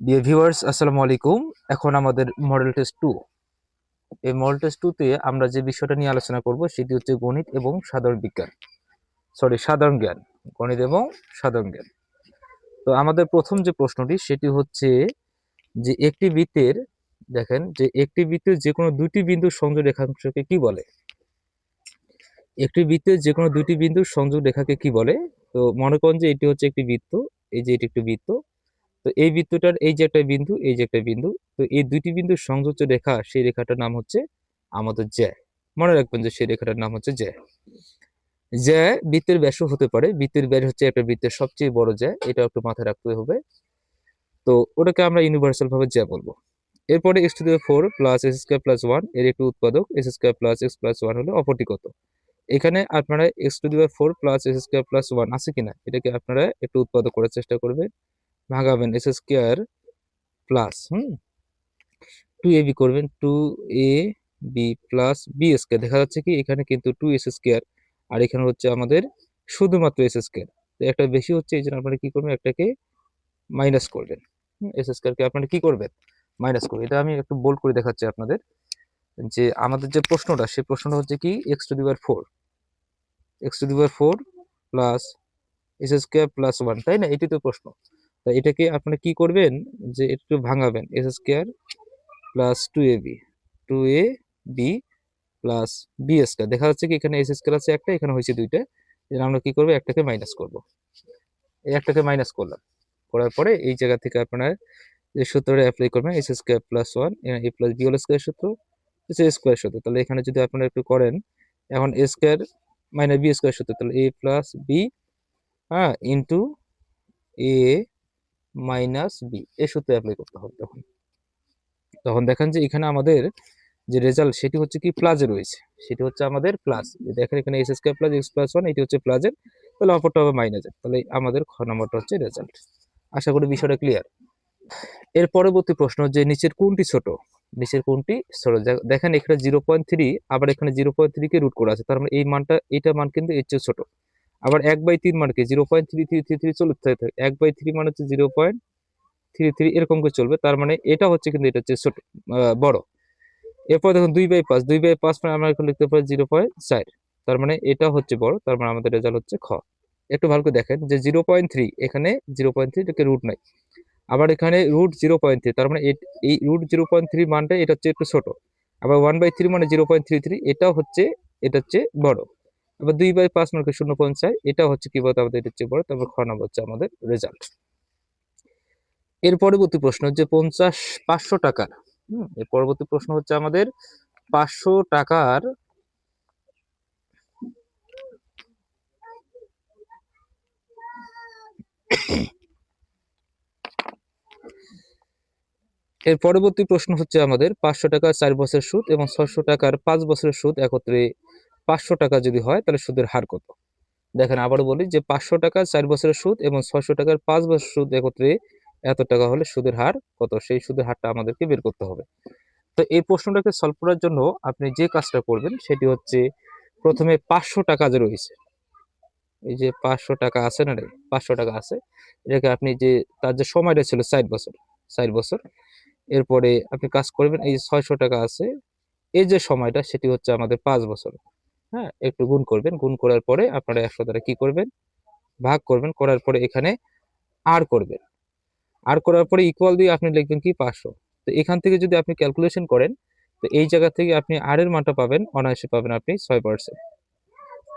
Dear viewers আসসালামু আলাইকুম। এখন আমাদের মডেল টেস্ট টু এই মডেল টেস্ট টুতে আমরা যে বিষয়টা নিয়ে আলোচনা করব, সেটি হচ্ছে গণিত এবং সাধারণ বিজ্ঞান। সরি সাধারণ জ্ঞান। গণিত এবং সাধারণ জ্ঞান। তো আমাদের প্রথম যে প্রশ্নটি, সেটি হচ্ছে যে একটি বৃত্তের, দেখেন, যে একটি বৃত্তের যে কোনো দুটি বিন্দুর সংযোগ রেখাংশকে কি বলে? একটি বৃত্তের যে কোনো দুটি বিন্দুর সংযোগ রেখাকে কি বলে? তো মনে করেন যে এটি হচ্ছে একটি বৃত্ত, এই যে এটি একটি বৃত্ত তো এই বৃত্তটার এই যে একটা বিন্দু, এই যে একটা বিন্দু, তো এই দুইটি বিন্দুর সংযোজ্য রেখা সেই রেখাটার নাম হচ্ছে আমাদের জ্যা। মনে রাখবেন যে সেই রেখাটার নাম হচ্ছে জ্যা। জ্যা বৃত্তের ব্যাসও হতে পারে, বৃত্তের ব্যাস হচ্ছে একটা বৃত্তের সবচেয়ে বড় জ্যা, এটা একটু মাথায় রাখতে হবে। তো ওটাকে আমরা ইউনিভার্সাল ভাবে জ্যা বলব। এরপরে x to the four plus s square plus ওয়ানের একটি উৎপাদক s square plus x plus one হলো অপরটি কত এখানে আপনারা x to the four plus s square plus one আছে কিনা, এটাকে আপনারা একটু উৎপাদক করার চেষ্টা করবেন। ভাগাবেন s square plus hmm? Two a b করবেন two a b plus b square দেখা যাচ্ছে কি, এখানে কিন্তু টু এস স্কোয়ার আর এখানে হচ্ছে আমাদের শুধুমাত্র এস স্কোয়ার তো একটা বেশি হচ্ছে, এই জন্য আপনারা কি করবেন, একটাকে মাইনাস করবেন। এস স্কোয়ারকে আপনারা কি করবেন? মাইনাস করবেন। এটা আমি একটু বোল্ড করে দেখাচ্ছি আপনাদের, যে আমাদের যে প্রশ্নটা, সেই প্রশ্নটা হচ্ছে কি এক্স টু দিবার ফোর এক্স টু দিবার four plus s square plus one তাই না? এটি তো প্রশ্ন। তা এটাকে আপনারা কি করবেন? যে একটু ভাঙাবেন। S square plus two a b two a b plus b square দেখা যাচ্ছে কি এখানে এস স্কোয়ার আছে একটা, এখানে হয়েছে দুইটা। আমরা কি করব? একটাকে মাইনাস করব। এই একটাকে মাইনাস করলাম। করার পরে এই জায়গা থেকে আপনার যে সূত্রটা অ্যাপ্লাই করবেন। S square plus one a plus b whole square সূত্র এস স্কোয়ার সূত্র। তাহলে এখানে যদি আপনারা একটু করেন, এখন a square minus b square সূত্র, তাহলে এ প্লাস বি হ্যাঁ ইন্টু এ মাইনাস বি এ সূত্রে অ্যাপ্লাই করতে হবে তখন। তখন দেখেন যে এখানে আমাদের যে রেজাল্ট সেটি হচ্ছে কি প্লাজে রয়েছে। সেটি হচ্ছে আমাদের প্লাস দেখেন এখানে s square plus x plus one এটি হচ্ছে প্লাজের তাহলে অপরটা হবে মাইনাসের তাহলে আমাদের খ নম্বরটা হচ্ছে রেজাল্ট আশা করি বিষয়টা ক্লিয়ার এর পরবর্তী প্রশ্ন যে নিচের কোনটি ছোট? নিচের কোনটি ছোট? দেখেন এখানে জিরো পয়েন্ট থ্রি আবার এখানে জিরো পয়েন্ট থ্রিকে রুট করা আছে। তার মানে এই মানটা এটা মান কিন্তু এর চেয়ে ছোট। আবার এক বাই তিন মানকে zero point three three three three চলতে থাকে এক বাই থ্রি মান হচ্ছে জিরো পয়েন্ট থ্রি থ্রি এরকম করে চলবে। তার মানে এটা হচ্ছে কিন্তু এটা হচ্ছে ছোট বড়। এরপর দেখুন দুই বাই পাঁচ, দুই বাই পাঁচ মানে আমরা এখন লিখতে পারি জিরো পয়েন্ট চার। তার মানে এটা হচ্ছে বড়, তার মানে আমাদের রেজাল্ট হচ্ছে খ। একটু ভালো করে দেখেন যে জিরো পয়েন্ট থ্রি, এখানে জিরো পয়েন্ট থ্রি এটাকে রুট নাই। আবার এখানে রুট জিরো পয়েন্ট থ্রি, তার মানে এই রুট জিরো পয়েন্ট থ্রি মানটা এটা হচ্ছে একটু ছোট। আবার ওয়ান বাই থ্রি মানে জিরো পয়েন্ট থ্রি থ্রি, এটাও হচ্ছে, এটা হচ্ছে বড়। আবার দুই বাই পাঁচ মানে শূন্য পয়েন্ট এটা হচ্ছে কি বলতে আমাদের, এটা হচ্ছে বড়, তারপর খ নম্বর হচ্ছে আমাদের রেজাল্ট এর পরবর্তী প্রশ্ন হচ্ছে পঞ্চাশ পাঁচশো টাকার, হম, এর পরবর্তী প্রশ্ন হচ্ছে আমাদের পাঁচশো টাকার এর পরবর্তী প্রশ্ন হচ্ছে আমাদের পাঁচশো টাকার চার বছরের সুদ এবং ছশো টাকার পাঁচ বছরের সুদ একত্রে পাঁচশো টাকা যদি হয়, তাহলে সুদের হার কত? দেখেন আবার বলি যে পাঁচশো টাকা চার বছরের সুদ এবং ছয়শো টাকার পাঁচ বছর সুদ একত্রে এত টাকা হলে সুদের হার কত? সেই সুদের হারটা আমাদেরকে বের করতে হবে। তো এই প্রশ্নটাকে সলভ করার জন্য আপনি যে কাজটা করবেন, সেটি হচ্ছে প্রথমে পাঁচশো টাকা যে রয়েছে, এই যে পাঁচশো টাকা আছে না রে, পাঁচশো টাকা আছে, এটাকে আপনি যে, তার যে সময়টা ছিল ষাট বছর ষাট বছর, এরপরে আপনি কাজ করবেন, এই যে ছয়শো টাকা আছে, এই যে সময়টা, সেটি হচ্ছে আমাদের পাঁচ বছর। হ্যাঁ একটু গুণ করবেন। গুণ করার পরে আপনারা একশো দ্বারা কি করবেন? ভাগ করবেন। করার পরে এখানে আর করবেন। আর করার পরে ইকুয়াল দিয়ে আপনি লিখবেন কি? পাঁচশো। তো এখান থেকে যদি আপনি ক্যালকুলেশন করেন, তো এই জায়গা থেকে আপনি আর এর মানটা পাবেন, অনায়াসে পাবেন আপনি ছয় পার্সেন্ট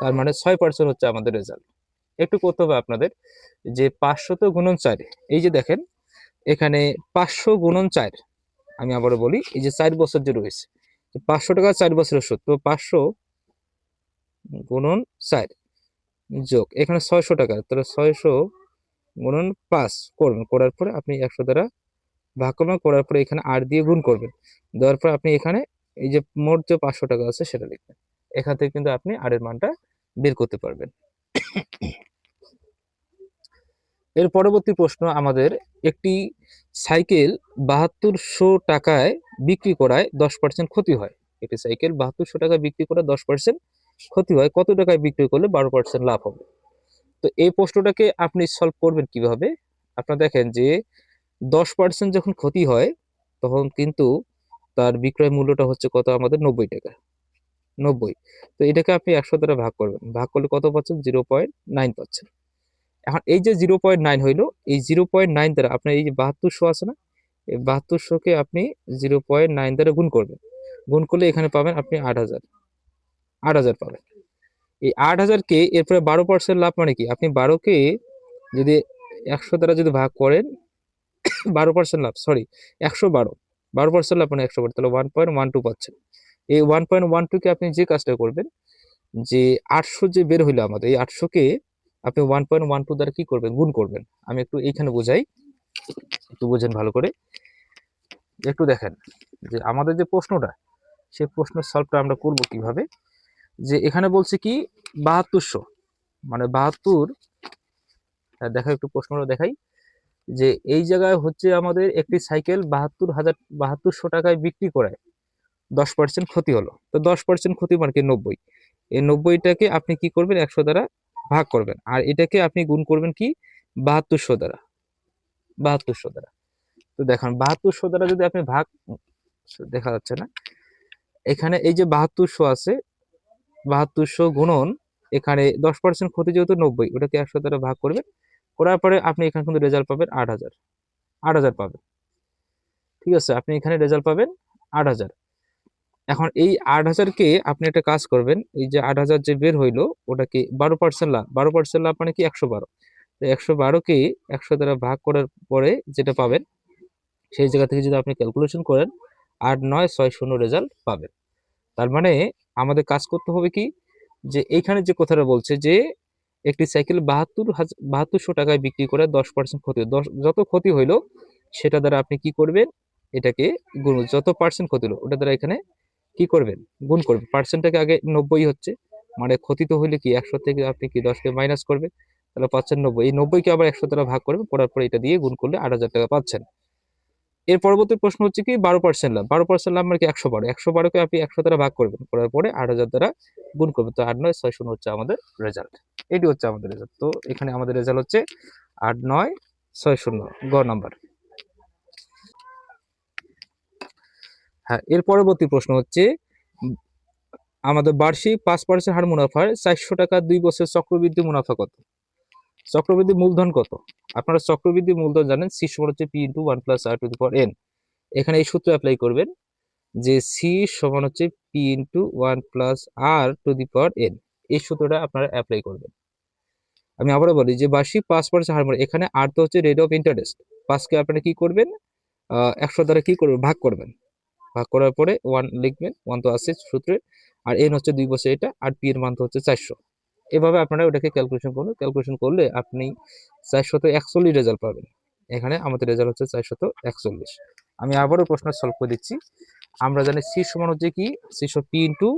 তার মানে ছয় পার্সেন্ট হচ্ছে আমাদের রেজাল্ট একটু করতে হবে আপনাদের যে পাঁচশো তো গুণন চার। এই যে দেখেন, এখানে পাঁচশো গুণন চার, আমি আবারও বলি, এই যে চার বছর যে রয়েছে পাঁচশো টাকা চার বছরের সুদ তো পাঁচশো গুণন চার যোগ, এখানে ছয়শো টাকা। তাহলে ছয়শো গুণন পাঁচ করবেন করার পরে আপনি একশো দ্বারা ভাগ করবেন। করার পরে এখানে আর দিয়ে গুণ করবেন। দেওয়ার পর আপনি এখানে এই যে মোট যে পাঁচশো টাকা আছে সেটা লিখবেন। এখান থেকে কিন্তু আপনি আর এর মানটা বের করতে পারবেন। এর পরবর্তী প্রশ্ন, আমাদের একটি সাইকেল বাহাত্তরশো টাকায় বিক্রি করায় দশ পার্সেন্ট ক্ষতি হয়। একটি সাইকেল বাহাত্তরশো টাকায় বিক্রি করা দশ পার্সেন্ট ক্ষতি হয়, কত টাকায় বিক্রি করলে বারো পার্সেন্ট লাভ হবে? তো এই প্রশ্নটাকে আপনি সলভ করবেন কীভাবে? আপনারা দেখেন যে দশ পার্সেন্ট যখন ক্ষতি হয়, তখন কিন্তু তার বিক্রয় মূল্যটা হচ্ছে কত? আমাদের নব্বই টাকা। নব্বই। তো এটাকে আপনি একশো দ্বারা ভাগ করবেন। ভাগ করলে কত পাচ্ছেন? জিরো পয়েন্ট নাইন পাচ্ছেন। এখন এই যে জিরো পয়েন্ট নাইন হইল, এই জিরো পয়েন্ট নাইন দ্বারা আপনার এই যে বাহাত্তরশো আছে না, এই বাহাত্তরশোকে আপনি জিরো পয়েন্ট নাইন দ্বারা গুণ করবেন। গুণ করলে এখানে পাবেন আপনি আট হাজার। আট হাজার পাবেন। এই আট হাজারকে এরপরে বারো পার্সেন্ট লাভ মানে কি? আপনি বারোকে যদি একশো দ্বারা যদি ভাগ করেন, বারো পার্সেন্ট লাভ সরি একশো বারো। বারো পার্সেন্ট লাভ মানে একশো বারো, তাহলে ওয়ান পয়েন্ট ওয়ান টু পাচ্ছেন। এই ওয়ান পয়েন্ট ওয়ান টুকে আপনি যে কাজটা করবেন, যে আটশো যে বের হইল আমাদের, এই আটশোকে আপনি ওয়ান পয়েন্ট ওয়ান টু দ্বারা কি করবেন? গুণ করবেন। আমি একটু এইখানে বোঝাই, একটু বোঝেন ভালো করে। একটু দেখেন যে আমাদের যে প্রশ্নটা, সেই প্রশ্নের সলভটা আমরা করব কীভাবে? যে এখানে বলছে কি বাহাত্তরশো। মানে বাহাত্তর হ্যাঁ, দেখা একটু প্রশ্নটা দেখাই। যে এই জায়গায় হচ্ছে আমাদের একটি সাইকেল বাহাত্তর হাজার বাহাত্তরশো টাকায় বিক্রি করায়। দশ পার্সেন্ট ক্ষতি হলো। তো দশ পার্সেন্ট ক্ষতি মানে কি? নব্বই। এই নব্বইটাকে আপনি কি করবেন? একশো দ্বারা ভাগ করবেন। আর এটাকে আপনি গুণ করবেন কি? বাহাত্তরশো দ্বারা। বাহাত্তরশো দ্বারা। তো দেখেন বাহাত্তরশো দ্বারা যদি আপনি ভাগ দেখা যাচ্ছে না। এখানে এই যে বাহাত্তরশো আছে বাহাত্তরশো গুণন, এখানে দশ পার্সেন্ট ক্ষতি যেহেতু নব্বই, ওটাকে একশো দ্বারা ভাগ করবেন। করার পরে আপনি এখানে কিন্তু রেজাল্ট পাবেন আট হাজার। আট হাজার পাবেন। ঠিক আছে, আপনি এখানে রেজাল্ট পাবেন আট হাজার। এখন এই আট হাজারকে আপনি একটা কাজ করবেন, এই যে আট হাজার যে বের হইল, ওটাকে বারো পার্সেন্ট লাভ। বারো পার্সেন্ট লাভ মানে কি? একশো বারো। একশো বারোকে একশো দ্বারা ভাগ করার পরে যেটা পাবেন, সেই জায়গা থেকে যদি আপনি ক্যালকুলেশন করেন, আট নয় ছয় শূন্য রেজাল্ট পাবেন। তার মানে আমাদের কাজ করতে হবে কি? যে এইখানে যে কথাটা বলছে যে, একটি সাইকেল বাহাত্তর হাজার বাহাত্তরশো টাকায় বিক্রি করে দশ পার্সেন্ট ক্ষতি যত ক্ষতি হইল, সেটা দ্বারা আপনি কি করবেন? এটাকে গুণ, যত পার্সেন্ট ক্ষতি হলো, ওটা দ্বারা এখানে কি করবেন? গুণ করবেন। পার্সেন্টটাকে আগে নব্বই হচ্ছে। মানে ক্ষতি তো হইলে কি একশো থেকে আপনি কি দশকে মাইনাস করবেন? তাহলে পাচ্ছেন নব্বই। এই নব্বইকে আবার একশো দ্বারা ভাগ করবেন। করার পরে এটা দিয়ে গুণ করলে আট হাজার টাকা পাচ্ছেন। এর পরবর্তী প্রশ্ন হচ্ছে কি, বারো পার্সেন্ট লাভ। বারো পার্সেন্ট লাভ মানে কি একশো বারো? একশো বারোকে আপনি একশো দ্বারা ভাগ করবেন। করার পরে আট হাজার দ্বারা গুণ করবেন। তো আট নয়, ছয় শূন্য হচ্ছে আমাদের রেজাল্ট এটি হচ্ছে আমাদের রেজাল্ট তো এখানে আমাদের রেজাল্ট হচ্ছে আট নয়, ছয় শূন্য। গ নাম্বার। হ্যাঁ এর পরবর্তী প্রশ্ন হচ্ছে, আমাদের বার্ষিক পাঁচ পার্সেন্ট হার মুনাফার চারশো টাকা দুই বছর চক্রবৃদ্ধি মুনাফা কত? চক্রবৃদ্ধি মূলধন কত? আপনারা চক্রবৃদ্ধি মূলধন জানেন সি সমান হচ্ছে P into one plus R to the power N এখানে এই সূত্র অ্যাপ্লাই করবেন যে সি সমান হচ্ছে P into one plus R to the power N এই সূত্রটা আপনারা অ্যাপ্লাই করবেন। আমি আবারও বলি যে বার্ষিক পাঁচ পার্সেন্ট হার মানে এখানে আর তো হচ্ছে রেট অফ ইন্টারেস্ট পাঁচকে আপনারা কি করবেন? একশো দ্বারা কি করবেন? ভাগ করবেন। ভাগ করার পরে ওয়ান লিখবেন ওয়ান তো আছে সূত্রে। আর এন হচ্ছে দুই বছর এটা, আর পি এর মান তো হচ্ছে চারশো। এভাবে আপনারা ওটাকে ক্যালকুলেশন করুন ক্যালকুলেশন করলে আপনি চারশত একচল্লিশ রেজাল্ট পাবেন। এখানে আমাদের রেজাল্ট হচ্ছে চারশত একচল্লিশ। আমি আবারও প্রশ্ন সলভ করে দিচ্ছি। আমরা জানি সি সমান হচ্ছে কি? C P into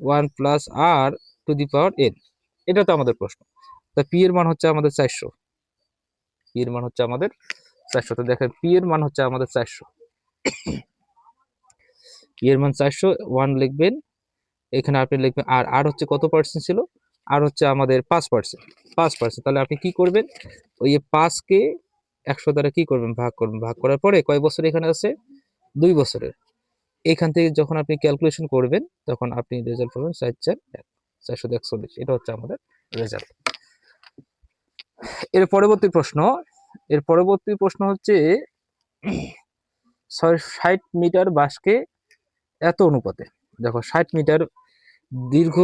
one plus R to the power N এটা তো আমাদের প্রশ্ন। তা পি এর মান হচ্ছে আমাদের চারশো। পি এর মান হচ্ছে আমাদের চারশো। তো দেখেন পি এর মান হচ্ছে আমাদের চারশো। পি এর মান চারশো ওয়ান লিখবেন। এখানে আপনি লিখবেন, আর আর হচ্ছে কত পার্সেন্ট ছিল? আর হচ্ছে আমাদের পাঁচ পার্সেন্ট পাঁচ পার্সেন্ট তাহলে আপনি কি করবেন? ওই পাঁচকে একশো দ্বারা কি করবেন? ভাগ করবেন। ভাগ করার পরে কয় বছর এখানে আছে? দুই বছরের। এখান থেকে যখন আপনি ক্যালকুলেশন করবেন, তখন আপনি রেজাল্ট পাবেন চার চার এক, চারশো একচল্লিশ। এটা হচ্ছে আমাদের রেজাল্ট এর পরবর্তী প্রশ্ন, এর পরবর্তী প্রশ্ন হচ্ছে, ছয় ষাট মিটার বাসকে এত অনুপাতে? দেখো, ষাট মিটার দীর্ঘ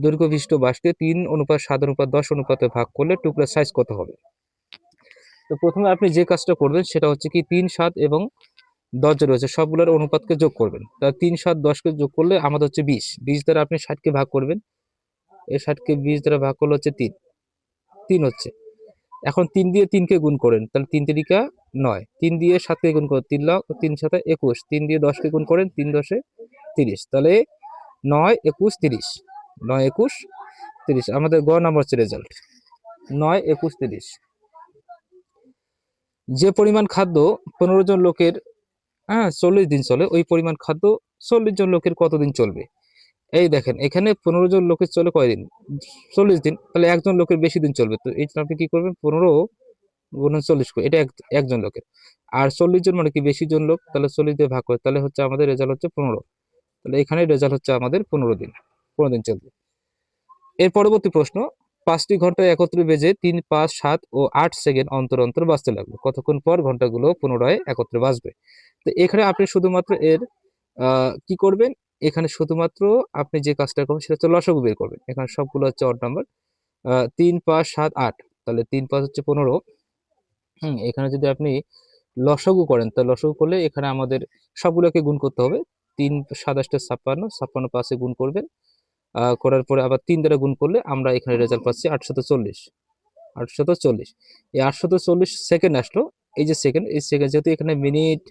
দৈর্ঘ্য বিশিষ্ট বাসকে তিন অনুপাত, সাত অনুপাত, দশ অনুপাতে ভাগ করলে টুকরার সাইজ কত হবে? তো প্রথমে আপনি যে কাজটা করবেন সেটা হচ্ছে কি, তিন, সাত এবং দশ যে রয়েছে, সবগুলোর অনুপাতকে যোগ করবেন। তা তিন, সাত, দশকে যোগ করলে আমাদের হচ্ছে বিশ। বিশ দ্বারা আপনি ষাটকে ভাগ করবেন। এই ষাটকে বিশ দ্বারা ভাগ করলে হচ্ছে তিন। তিন হচ্ছে। এখন তিন দিয়ে তিনকে গুণ করেন, তাহলে তিন তিরিকা নয়। তিন দিয়ে সাতকে গুণ করেন, তিন লক্ষ তিন সাথে একুশ। তিন দিয়ে দশকে গুণ করেন, তিন দশে তিরিশ। তাহলে নয় একুশ তিরিশ। নয় একুশ তিরিশ। আমাদের গ নাম্বার হচ্ছে রেজাল্ট নয় একুশ তিরিশ। যে পরিমাণ খাদ্য পনেরো জন লোকের হ্যাঁ চল্লিশ দিন চলে, ওই পরিমাণ খাদ্য চল্লিশ জন লোকের কতদিন চলবে? এই দেখেন, এখানে পনেরো জন লোকের চলে কয়দিন? চল্লিশ দিন। তাহলে একজন লোকের বেশি দিন চলবে। তো এই আপনি কি করবেন? পনেরো গুণন চল্লিশ করে এটা এক- একজন লোকের। আর চল্লিশ জন মানে কি বেশি জন লোক? তাহলে চল্লিশ দিয়ে ভাগ করে তাহলে হচ্ছে আমাদের রেজাল্ট হচ্ছে পনেরো। তাহলে এখানে রেজাল্ট হচ্ছে আমাদের পনেরো দিন পনেরো দিন চলবে। এর পরবর্তী প্রশ্ন, পাঁচটি ঘণ্টা একত্রে বেজে তিন, পাঁচ, সাত ও আট সেকেন্ড অন্তর অন্তর বাঁচতে লাগল কতক্ষণ পর ঘন্টাগুলো পুনরায় একত্রে বাঁচবে? তো এখানে আপনি শুধুমাত্র এর কি করবেন? এখানে শুধুমাত্র আপনি যে কাজটা করবেন সেটা হচ্ছে লসগু বের করবেন। এখানে সবগুলো হচ্ছে অড নাম্বার তিন, পাঁচ, সাত, আট। তাহলে তিন, পাঁচ হচ্ছে পনেরো। হুম, এখানে যদি আপনি লসগু করেন, তাহলে লসগু করলে এখানে আমাদের সবগুলোকে গুণ করতে হবে। তিন সাতাশটা ছাপ্পান্ন ছাপ্পান্ন পাঁচে গুণ করবেন। করার পরে আবার তিন দ্বারা গুণ করলে আমরা এখানে রেজাল্ট পাচ্ছি আটশত চল্লিশ। আটশত চল্লিশ। এই আটশত চল্লিশ সেকেন্ড আসলো। এই যে সেকেন্ড এই সেকেন্ড যেহেতু এখানে মিনিট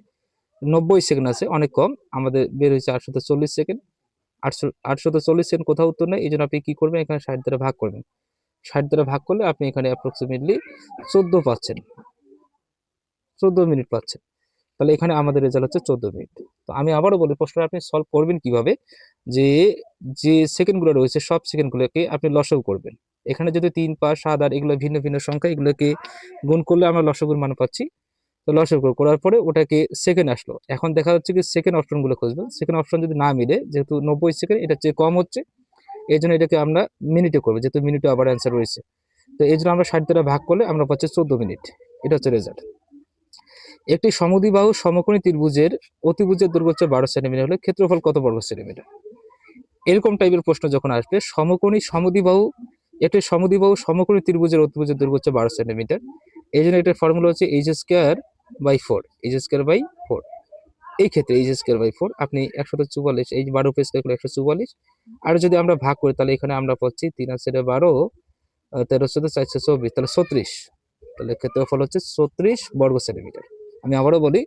নব্বই সেকেন্ড আছে, অনেক কম, আমাদের বের হয়েছে আটশত চল্লিশ সেকেন্ড আটশো, আটশত চল্লিশ সেকেন্ড কোথাও উত্তর নেই এই জন্য আপনি কী করবেন? এখানে ষাট দ্বারা ভাগ করবেন। ষাট দ্বারা ভাগ করলে আপনি এখানে অ্যাপ্রক্সিমেটলি চোদ্দ পাচ্ছেন। চোদ্দ মিনিট পাচ্ছেন। তাহলে এখানে আমাদের রেজাল্ট হচ্ছে চোদ্দ মিনিট। তো আমি আবারও বলি, প্রশ্নটা আপনি সলভ করবেন কীভাবে? যে যে সেকেন্ডগুলো রয়েছে, সব সেকেন্ডগুলোকে আপনি লসগু করবেন। এখানে যদি তিন, পাঁচ, সাত, আট এগুলো ভিন্ন ভিন্ন সংখ্যা এগুলোকে গুণ করলে আমরা লসগুর মান পাচ্ছি। তো লসগু করার পরে ওটাকে সেকেন্ড আসলো। এখন দেখা যাচ্ছে কি সেকেন্ড অপশনগুলো খুঁজবেন। সেকেন্ড অপশন যদি না মিলে, যেহেতু নব্বই সেকেন্ড এটা চেয়ে কম হচ্ছে। এই জন্য এটাকে আমরা মিনিটে করব, যেহেতু মিনিটে আবার অ্যান্সার রয়েছে। তো এই জন্য আমরা ষাট ভাগ করলে আমরা পাচ্ছি চোদ্দ মিনিট। এটা হচ্ছে রেজাল্ট একটি সমদ্বিবাহু সমকোণী ত্রিভুজের অতিভুজের দৈর্ঘ্য হচ্ছে বারো সেন্টিমিটার হলে ক্ষেত্রফল কত বর্গ সেন্টিমিটার? এরকম টাইপের প্রশ্ন যখন আসবে, সমকোণী সমদ্বিবাহু একটি সমদ্বিবাহু সমকোণী ত্রিভুজের অতিভুজের দৈর্ঘ্য হচ্ছে বারো সেন্টিমিটার। এই জন্য এটার ফর্মুলা হচ্ছে H square by four H square by four এই ক্ষেত্রে এইচ স্কোয়ার বাই ফোর আপনি একশো চুয়াল্লিশ, এই বারো পেজ করলে একশো চুয়াল্লিশ। আর যদি আমরা ভাগ করি, তাহলে এখানে আমরা পাচ্ছি তিন আছে বারো তেরোশো তেরো চারশো চব্বিশ, তাহলে ছত্রিশ। তাহলে ক্ষেত্রফল হচ্ছে ছত্রিশ বর্গ সেন্টিমিটার। আমি আবারও বলি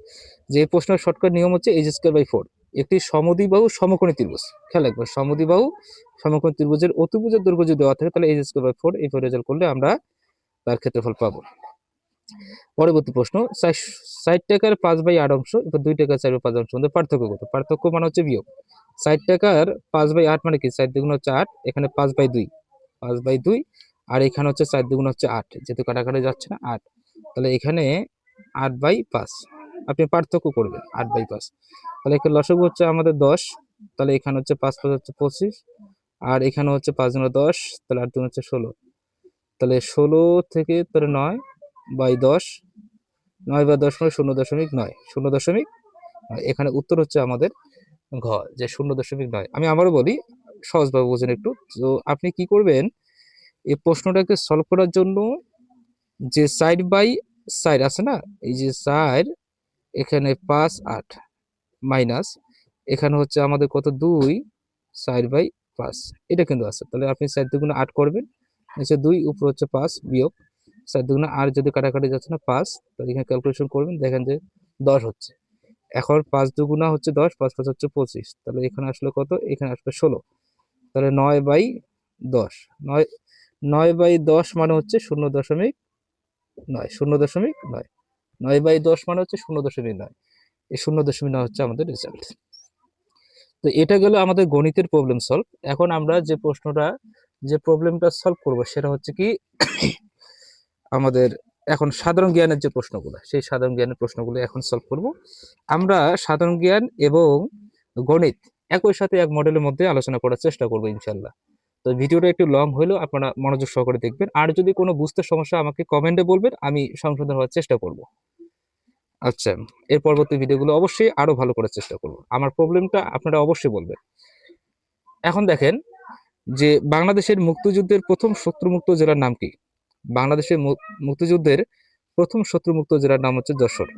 যে এই প্রশ্নের শর্টকাট নিয়ম হচ্ছে এইচ স্কোয়ার বাই ফোর একটি সমদ্বিবাহু সমকোণী ত্রিভুজ। খেয়াল রাখবেন সমদ্বিবাহু সমকোণী ত্রিভুজের অতিভুজের দৈর্ঘ্য যদি দেওয়া থাকে, তাহলে এইচ স্কোয়ার বাই ফোর এই ফোর রেজাল্ট করলে আমরা তার ক্ষেত্রফল পাবো। পরবর্তী প্রশ্ন, ষাট টাকার পাঁচ বাই আট অংশ এবার দুই টাকার চার বাই পাঁচ অংশ মধ্যে পার্থক্য কত? পার্থক্য মানে হচ্ছে বিয়োগ। ষাট টাকার পাঁচ বাই আট মানে কি? ষাট দুগুণ হচ্ছে আট এখানে পাঁচ বাই দুই। পাঁচ বাই দুই, আর এখানে হচ্ছে চার দুগুণ হচ্ছে আট, যেহেতু কাটাকাটি যাচ্ছে না, আট। তাহলে এখানে আট বাই পাঁচ। আপনি পার্থক্য করবেন, আট বাই পাঁচ। তাহলে এখানে লসগু হচ্ছে আমাদের দশ, তাহলে এখানে হচ্ছে পাঁচ পাঁচ হচ্ছে পঁচিশ, আর এখানে হচ্ছে পাঁচ দুগুণ দশ, তাহলে আট দুগুণ হচ্ছে ষোলো। তাহলে ষোলো থেকে তাহলে নয় বাই দশ, নয় বা দশ মানে শূন্য দশমিক নয়, শূন্য দশমিক। এখানে উত্তর হচ্ছে আমাদের ঘ, যে শূন্য দশমিক নয়। আমি আবারও বলি, সহজভাবে বোঝেন একটু। তো আপনি কি করবেন, এই প্রশ্নটাকে সলভ করার জন্য যে সাইড বাই সাইড আছে না? এই যে সাইড এখানে পাঁচ, আট মাইনাস এখানে হচ্ছে আমাদের কত? দুই সাইড বাই পাঁচ। এটা কিন্তু আছে। তাহলে আপনি সাইড দুগুণে আট করবেন, নিচে দুই, উপর হচ্ছে পাঁচ বিয়োগ। সাইড দুগুণে আট যদি কাটাকাটি যাচ্ছে না, পাঁচ, তাহলে এখানে ক্যালকুলেশন করবেন, দেখেন যে দশ হচ্ছে। এখন পাঁচ দুগুণা হচ্ছে দশ, পাঁচ পাঁচ হচ্ছে পঁচিশ। তাহলে এখানে আসলে কত? এখানে আসবে ষোলো। তাহলে নয় বাই দশ। নয় নয় বাই দশ মানে হচ্ছে শূন্য দশমিক নয়, শূন্য দশমিক নয়। নয় বাই দশ মানে হচ্ছে শূন্য দশমিক নয়। এই শূন্য দশমিক নয় হচ্ছে আমাদের রেজাল্ট তো এটা গেল আমাদের গণিতের প্রবলেম সলভ এখন আমরা যে প্রশ্নটা, যে প্রবলেমটা সলভ করব সেটা হচ্ছে কি, আমাদের এখন সাধারণ জ্ঞানের যে প্রশ্নগুলো, সেই সাধারণ জ্ঞানের প্রশ্নগুলো এখন সলভ করব। আমরা সাধারণ জ্ঞান এবং গণিত একই সাথে এক মডেলের মধ্যে আলোচনা করার চেষ্টা করব ইনশাল্লাহ। তো ভিডিওটা একটু লং হলেও আপনারা মনোযোগ সহকারে দেখবেন। আর যদি কোনো বুঝতে সমস্যা আমাকে কমেন্টে বলবেন, আমি সংশোধন হওয়ার চেষ্টা করব। আচ্ছা এর পরবর্তী ভিডিওগুলো অবশ্যই আরও ভালো করার চেষ্টা করব। আমার প্রবলেমটা আপনারা অবশ্যই বলবেন। এখন দেখেন যে বাংলাদেশের মুক্তিযুদ্ধের প্রথম শত্রুমুক্ত জেলার নাম কি? বাংলাদেশের মুক্তিযুদ্ধের প্রথম শত্রুমুক্ত জেলার নাম হচ্ছে যশোর।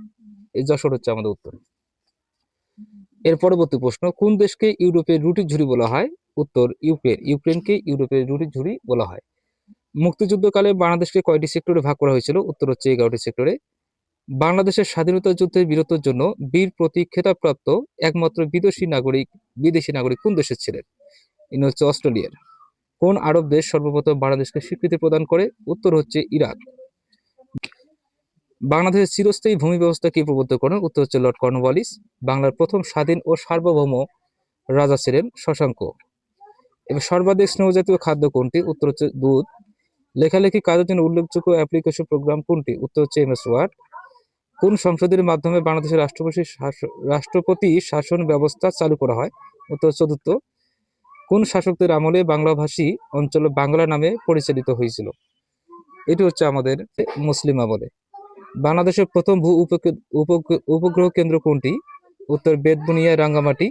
এই যশোর হচ্ছে আমাদের উত্তর। এর পরবর্তী প্রশ্ন, কোন দেশকে ইউরোপের রুটির ঝুড়ি বলা হয়? উত্তর ইউক্রেন। ইউক্রেনকে ইউরোপের রুটির ঝুড়ি বলা হয়। মুক্তিযুদ্ধকালে বাংলাদেশকে কয়টি সেক্টরে ভাগ করা হয়েছিল? উত্তর হচ্ছে এগারোটি সেক্টরে। বাংলাদেশের স্বাধীনতা যুদ্ধের বীরত্বের জন্য বীর প্রতীক খেতাবপ্রাপ্ত একমাত্র বিদেশি নাগরিক বিদেশি নাগরিক কোন দেশের ছিলেন? ইনি হচ্ছে অস্ট্রেলিয়ার। কোন আরব দেশ সর্বপ্রথম বাংলাদেশকে স্বীকৃতি প্রদান করে? উত্তর হচ্ছে ইরাক। বাংলাদেশের চিরস্থায়ী ভূমি ব্যবস্থা কে প্রবর্তন করেন? উত্তর হচ্ছে লর্ড কর্নওয়ালিস বাংলার প্রথম স্বাধীন ও সার্বভৌম রাজা ছিলেন শশাঙ্ক। এবং সর্বাধিক স্নেহজাতীয় খাদ্য কোনটি? উত্তর হচ্ছে দুধ। লেখালেখি কাজের জন্য উল্লেখযোগ্য অ্যাপ্লিকেশন প্রোগ্রাম কোনটি? উত্তর হচ্ছে এমএস ওয়ার্ড। কোন সংসদের মাধ্যমে বাংলাদেশের রাষ্ট্রপতি রাষ্ট্রপতি শাসন ব্যবস্থা চালু করা হয়? উত্তর চতুর্থ। কোন শাসকদের আমলে বাংলাভাষী অঞ্চল বাংলা নামে পরিচালিত হয়েছিল? এটি হচ্ছে আমাদের মুসলিম আমলে। বাংলাদেশের প্রথম ভূ উপগ্রহ কেন্দ্র কোনটি? উত্তর বেদবুনিয়া রাঙ্গামাটি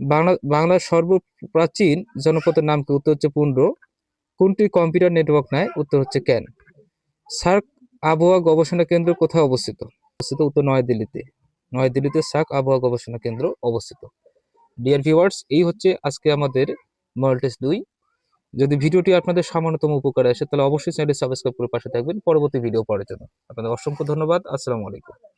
বাংলা বাংলার সর্বপ্রাচীন জনপদের নাম কি? উত্তর হচ্ছে পুন্ড কোনটি কম্পিউটার নেটওয়ার্ক নেয়? উত্তর হচ্ছে ক্যান। সার্ক আবহাওয়া গবেষণা কেন্দ্র কোথায় অবস্থিত? অবস্থিত উত্তর নয়াদিল্লিতে। নয়াদিল্লিতে সার্ক আবহাওয়া গবেষণা কেন্দ্র অবস্থিত। ডিয়ার ভিউয়ার্স এই হচ্ছে আজকে আমাদের মডেল দুই। যদি ভিডিওটি আপনাদের সামান্যতম উপকারে আসে, তাহলে অবশ্যই চ্যানেলটি সাবস্ক্রাইব করে পাশে থাকবেন। পরবর্তী ভিডিও পাওয়ার জন্য। আপনাদের অসংখ্য ধন্যবাদ। আসসালামু আলাইকুম।